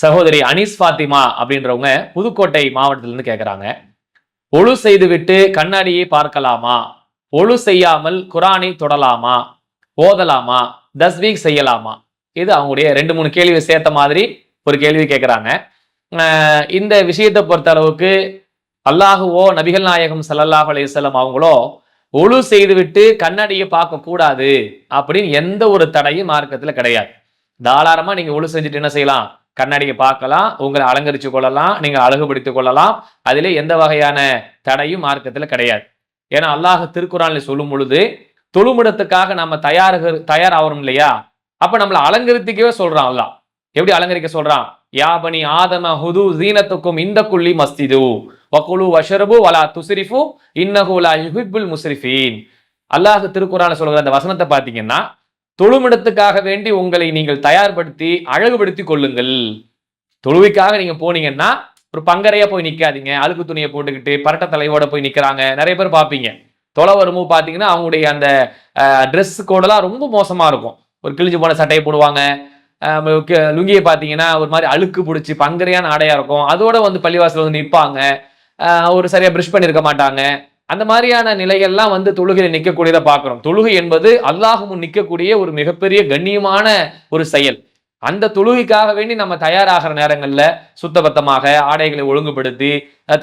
சகோதரி அனீஸ் ஃபாத்திமா அப்படின்றவங்க புதுக்கோட்டை மாவட்டத்திலிருந்து கேட்குறாங்க ஒழு செய்துவிட்டு கண்ணாடியை பார்க்கலாமா? ஒழு செய்யாமல் குரானை தொடலாமா? ஓதலாமா? தஸ் வீக் செய்யலாமா? இது அவங்களுடைய ரெண்டு மூணு கேள்வி சேர்த்த மாதிரி ஒரு கேள்வி கேட்குறாங்க இந்த விஷயத்தை பொறுத்த அளவுக்கு அல்லாஹுவோ நபிகள் நாயகம் சல்லாஹ் அலையம் அவங்களோ ஒழு செய்துவிட்டு கண்ணாடியை பார்க்கக்கூடாது அப்படின்னு எந்த ஒரு தடையும் மார்க்கத்தில் கிடையாது. தாராளமாக நீங்கள் ஒழு செஞ்சுட்டு என்ன செய்யலாம்? கண்ணாடியை பார்க்கலாம் உங்களை அலங்கரிச்சு கொள்ளலாம் நீங்க அழகுபடுத்திக் கொள்ளலாம். அதிலே எந்த வகையான தடையும் மார்க்கத்துல கிடையாது. ஏன்னா அல்லாஹ் திருக்குறான்ல சொல்லும் பொழுது தொழுமிடத்துக்காக நம்ம தயாருக தயார் ஆகிறோம் இல்லையா? அப்ப நம்மளை அலங்கரித்துக்கவே சொல்றான் அல்லாஹ். எப்படி அலங்கரிக்க சொல்றான்? யாபனி ஆதம ஹுது ஜீனத்துக்கும் இந்த குள்ளி மஸ்திது வகுலு வஷரபு வலா துசிரிஃபு இன்னகுலா யுஹிபுல் யுஹிப்புல் முஸ்ரிஃபீன். அல்லாஹ் திருக்குறான சொல்கிற அந்த வசனத்தை பார்த்தீங்கன்னா தொழுமிடத்துக்காக வேண்டி உங்களை நீங்கள் தயார்படுத்தி அழகுபடுத்தி கொள்ளுங்கள். தொழுவிக்காக நீங்க போனீங்கன்னா ஒரு பங்கரையா போய் நிக்காதீங்க. அழுக்கு துணியை போட்டுக்கிட்டு பரட்ட தலைவோட போய் நிக்கிறாங்க. நிறைய பேர் பார்ப்பீங்க. தொலை வரும்போது பார்த்தீங்கன்னா அவங்களுடைய அந்த ட்ரெஸ் கோடெல்லாம் ரொம்ப மோசமா இருக்கும். ஒரு கிழிஞ்சு போன சட்டையை போடுவாங்க. லுங்கியை பார்த்தீங்கன்னா ஒரு மாதிரி அழுக்கு பிடிச்சி பங்கரையான ஆடையா இருக்கும். அதோட வந்து பள்ளிவாசல் வந்து நிற்பாங்க. ஒரு சரியா ப்ரஷ் பண்ணியிருக்க மாட்டாங்க. அந்த மாதிரியான நிலைகள்லாம் வந்து தொழுகையில் நிற்கக்கூடியதை பார்க்குறோம். தொழுகை என்பது அல்லாஹ் முன் நிற்கக்கூடிய ஒரு மிகப்பெரிய கண்ணியமான ஒரு செயல். அந்த தொழுகைக்காக வேண்டி நம்ம தயாராகிற நேரங்களில் சுத்தபத்தமாக ஆடைகளை ஒழுங்குபடுத்தி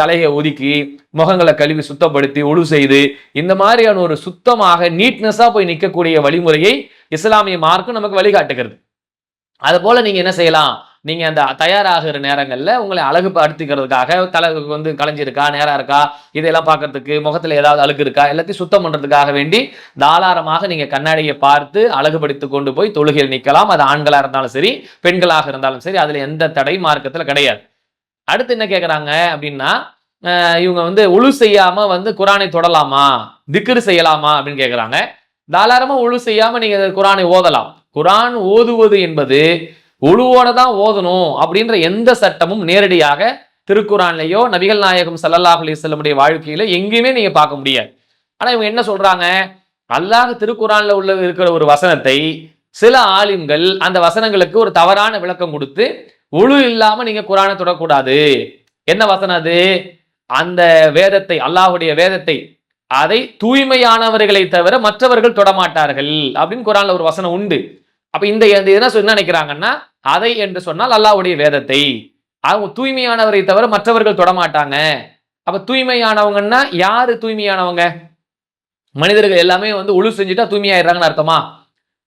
தலையை ஒதுக்கி முகங்களை கழுவி சுத்தப்படுத்தி ஒழு செய்து இந்த மாதிரியான ஒரு சுத்தமாக நீட்னஸாக போய் நிற்கக்கூடிய வழிமுறையை இஸ்லாமிய மார்க்கும் நமக்கு வழிகாட்டுகிறது. அது போல நீங்க என்ன செய்யலாம்? நீங்கள் அந்த தயாராகிற நேரங்களில் உங்களை அழகு படுத்திக்கிறதுக்காக தலை வந்து களைஞ்சிருக்கா நேராக இருக்கா இதெல்லாம் பார்க்கறதுக்கு முகத்தில் ஏதாவது அழுக்கு இருக்கா எல்லாத்தையும் சுத்தம் பண்ணுறதுக்காக வேண்டி தாராளமாக நீங்கள் கண்ணாடியை பார்த்து அழகுபடுத்தி கொண்டு போய் தொழுகையில் நிற்கலாம். அது ஆண்களாக இருந்தாலும் சரி பெண்களாக இருந்தாலும் சரி அதில் எந்த தடை மார்க்கத்தில் கிடையாது. அடுத்து என்ன கேட்குறாங்க அப்படின்னா இவங்க வந்து உழு செய்யாமல் வந்து குரானை தொடலாமா திக்ரு செய்யலாமா அப்படின்னு கேட்குறாங்க தாராளமா உழு செய்யாமல் நீங்கள் குரானை ஓதலாம். குரான் ஓதுவது என்பது உழுவோட தான் ஓதணும் அப்படின்ற எந்த சட்டமும் நேரடியாக திருக்குறான்லையோ நபிகள் நாயகம் ஸல்லல்லாஹு அலைஹி வஸல்லமுடைய வாழ்க்கையில எங்கேயுமே நீங்க பார்க்க முடியாது. ஆனா இவங்க என்ன சொல்றாங்க? அல்லாஹ் திருக்குறான்ல உள்ள இருக்கிற ஒரு வசனத்தை சில ஆலிம்கள் அந்த வசனங்களுக்கு ஒரு தவறான விளக்கம் கொடுத்து உழு இல்லாம நீங்க குரானை தொடக்கூடாது. என்ன வசனம் அது? அந்த வேதத்தை அல்லாஹுடைய வேதத்தை அதை தூய்மையானவர்களை தவிர மற்றவர்கள் தொடமாட்டார்கள் அப்படின்னு குரான்ல ஒரு வசனம் உண்டு. அப்ப இந்த இந்த என்ன சொன்ன நினைக்கிறாங்கன்னா அதை என்று சொன்னால் அல்லாவுடைய வேதத்தை. அவங்க தூய்மையானவரை தவிர மற்றவர்கள் தொடமாட்டாங்க. அப்ப தூய்மையானவங்கன்னா யாரு தூய்மையானவங்க? மனிதர்கள் எல்லாமே வந்து உழு செஞ்சுட்டா தூய்மையாயிடுறாங்கன்னு அர்த்தமா?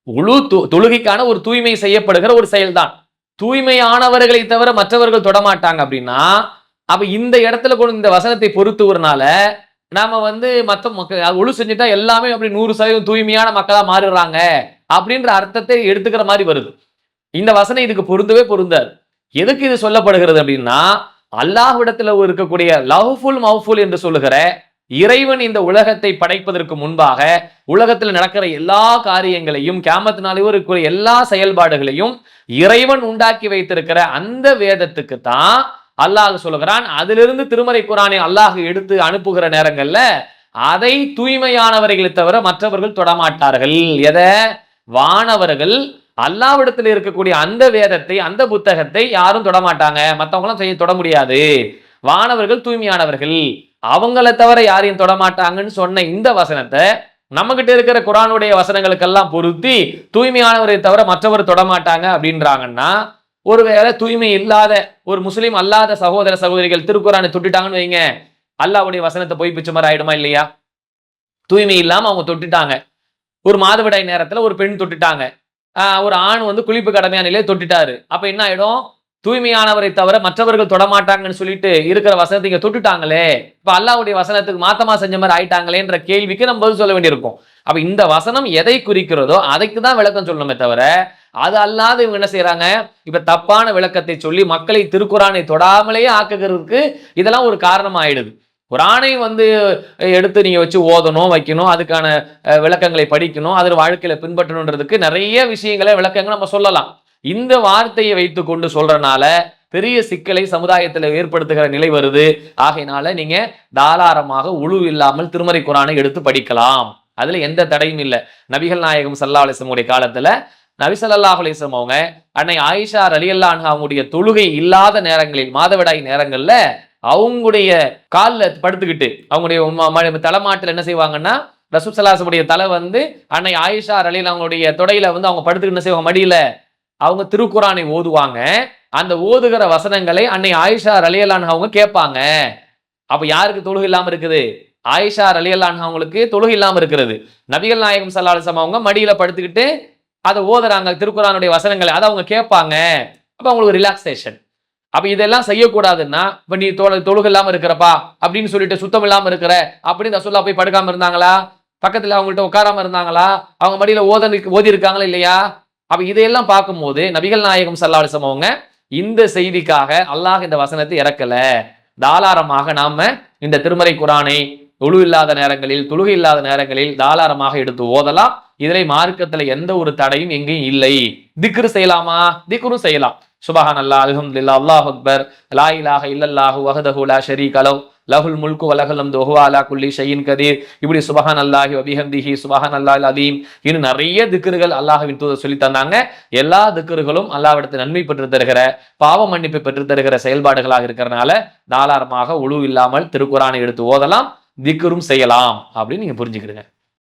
உழு து- தொழுகைக்கான ஒரு தூய்மை செய்யப்படுகிற ஒரு செயல்தான். தூய்மையானவர்களை தவிர மற்றவர்கள் தொடமாட்டாங்க அப்படின்னா அப்ப இந்த இடத்துல கொண்டு இந்த வசனத்தை பொறுத்துவதுனால நாம வந்து மற்ற மக்கள் ஒழு செஞ்சுட்டா எல்லாமே அப்படி நூறு சதவீதம் தூய்மையான மக்களா மாறிடுறாங்க அப்படின்ற அர்த்தத்தை எடுத்துக்கிற மாதிரி வருது. இந்த வசனம் இதுக்கு பொருந்தவே பொருந்தாது. எதுக்கு இது சொல்லப்படுகிறது அப்படின்னா அல்லாஹ்விடத்தில் இருக்கக்கூடிய லவ்ஃபுல் மவுஃபுல் என்று சொல்லுகிற இறைவன் இந்த உலகத்தை படைப்பதற்கு முன்பாக உலகத்தில் நடக்கிற எல்லா காரியங்களையும் கியாமத்து நாளையும் இருக்கிற எல்லா செயல்பாடுகளையும் இறைவன் உண்டாக்கி வைத்திருக்கிற அந்த வேதத்துக்கு தான் அல்லாஹ் சொல்லுகிறான். அதிலிருந்து திருமறை குரானை அல்லாஹ் எடுத்து அனுப்புகிற நேரங்கள்ல அதை தூய்மையானவர்களை தவிர மற்றவர்கள் தொடமாட்டார்கள். எதை? வானவர்கள் அல்லாவிடத்தில் இருக்கக்கூடிய அந்த வேதத்தை அந்த புத்தகத்தை யாரும் தொடமாட்டாங்க. மற்றவங்களும் செய்ய தொட முடியாது. வானவர்கள் தூய்மையானவர்கள். அவங்கள தவிர யாரையும் தொடமாட்டாங்கன்னு சொன்ன இந்த வசனத்தை நம்மகிட்ட இருக்கிற குரானுடைய வசனங்களுக்கெல்லாம் பொருத்தி தூய்மையானவரை தவிர மற்றவர் தொடமாட்டாங்க அப்படின்றாங்கன்னா ஒருவேளை தூய்மை இல்லாத ஒரு முஸ்லீம் அல்லாத சகோதர சகோதரிகள் திருக்குறானை தொட்டுட்டாங்கன்னு வைங்க. அல்லாஹ்வுடைய வசனத்தை போய் பிச்சை மாதிரி ஆயிடுமா இல்லையா? தூய்மை இல்லாம அவங்க தொட்டுட்டாங்க. ஒரு மாதவிடாய் நேரத்தில் ஒரு பெண் தொட்டுட்டாங்க. ஒரு ஆண் வந்து குளிப்பு கடமையான நிலையை தொட்டுட்டாரு. அப்ப என்ன ஆயிடும்? தூய்மையானவரை தவிர மற்றவர்கள் தொடமாட்டாங்கன்னு சொல்லிட்டு இருக்கிற வசனத்தை இங்க தொட்டுட்டாங்களே. இப்ப அல்லாவுடைய வசனத்துக்கு மாத்தமா செஞ்ச மாதிரி ஆயிட்டாங்களேன்ற கேள்விக்கு நம்ம பதில் சொல்ல வேண்டியிருக்கும். அப்ப இந்த வசனம் எதை குறிக்கிறதோ அதுக்கு தான் விளக்கம் சொல்லணுமே தவிர அது அல்லாத இவங்க என்ன செய்யறாங்க இப்ப தப்பான விளக்கத்தை சொல்லி மக்களை திருக்குறானை தொடாமலேயே ஆக்குகிறதுக்கு இதெல்லாம் ஒரு காரணம் ஆயிடுது குரானை வந்து எடுத்து நீங்கள் வச்சு ஓதணும் வைக்கணும் அதுக்கான விளக்கங்களை படிக்கணும் அதில் வாழ்க்கையில் பின்பற்றணுன்றதுக்கு நிறைய விஷயங்களை விளக்கங்கள் நம்ம சொல்லலாம். இந்த வார்த்தையை வைத்து கொண்டு சொல்கிறனால பெரிய சிக்கலை சமுதாயத்தில் ஏற்படுத்துகிற நிலை வருது. ஆகையினால நீங்கள் தாராளமாக உழு இல்லாமல் திருமறை குரானை எடுத்து படிக்கலாம். அதில் எந்த தடையும் இல்லை. நபிகள் நாயகம் சல்லா அலிஸ்லமுடைய காலத்தில் நபிசல்லாஹ் அவங்க அன்னை ஆயிஷா ரலியல்லான் அவங்களுடைய தொழுகை இல்லாத நேரங்களில் மாதவிடாய் நேரங்களில் அவங்களுடைய காலில் படுத்துக்கிட்டு அவங்களுடைய ம- தலைமாட்டில் என்ன செய்வாங்கன்னா ரசூல் சலாசமுடைய தலை வந்து அன்னை ஆயிஷா அலையில் அவங்களுடைய தொடையில வந்து அவங்க படுத்துக்கிட்டு என்ன செய்வாங்க மடியில அவங்க திருக்குறானை ஓதுவாங்க. அந்த ஓதுகிற வசனங்களை அன்னை ஆயிஷா ரலியலான் அவங்க கேட்பாங்க. அப்ப யாருக்கு தொழுகு இல்லாம இருக்குது? ஆயிஷா ரலியல்லான் அவங்களுக்கு தொழுகு இல்லாம இருக்கிறது. நபிகள் நாயகம் சல்லாசம் அவங்க மடியில படுத்துக்கிட்டு அதை ஓதுறாங்க திருக்குறானுடைய வசனங்களை அதை அவங்க கேட்பாங்க. அப்ப அவங்களுக்கு ரிலாக்ஸேஷன் அப்ப இதெல்லாம் செய்யக்கூடாதுன்னா இப்ப நீ தொழு தொழுகு இல்லாம இருக்கிறப்பா அப்படின்னு சொல்லிட்டு சுத்தம் இல்லாம இருக்கிற அப்படின்னு ரசூல்லா போய் படுக்காம இருந்தாங்களா? பக்கத்துல அவங்கள்ட்ட உட்காராம இருந்தாங்களா? அவங்க மடியில ஓத ஓதி இருக்காங்களா இல்லையா? அப்ப இதையெல்லாம் பார்க்கும்போது நபிகள் நாயகம் சல்லாஹம் அவங்க இந்த செய்திக்காக அல்லாஹ் இந்த வசனத்தை இறக்கல. தாளாரமாக நாம இந்த திருமறை குரானை தொழு இல்லாத நேரங்களில் தொழுகை இல்லாத நேரங்களில் தாளாரமாக எடுத்து ஓதலாம். இதில் மார்க்கத்துல எந்த ஒரு தடையும் எங்கேயும் இல்லை. திக்ரு செய்யலாமா? திக்ரும் செய்யலாம். சுபஹான் அல்லா அல்ஹம்துலில்லாஹ் அல்லாஹ் அக்பர். லா இலாஹ இல்லல்லாஹு வஹதஹு லா ஷரீக லஹுல் முல்கு வலகலம் ஹம்து அலா குல்லி ஷையின் கதீர். இப்படி சுபஹான் அல்லாஹி வபிஹம்திஹி சுபஹான் அல்லாஹ் அதீம் இன்னும் நிறைய திக்ருகள் அல்லாஹின் தூதர் சொல்லி தந்தாங்க. எல்லா திக்ருகளும் அல்லாவிடத்து நன்மை பெற்று தருகிற பாவ மன்னிப்பை பெற்று தருகிற செயல்பாடுகளாக இருக்கிறனால தாராளமாக உழு இல்லாமல் திருக்குறானை எடுத்து ஓதலாம் திக்ரும் செய்யலாம் அப்படின்னு நீங்க புரிஞ்சுக்கிடுங்க.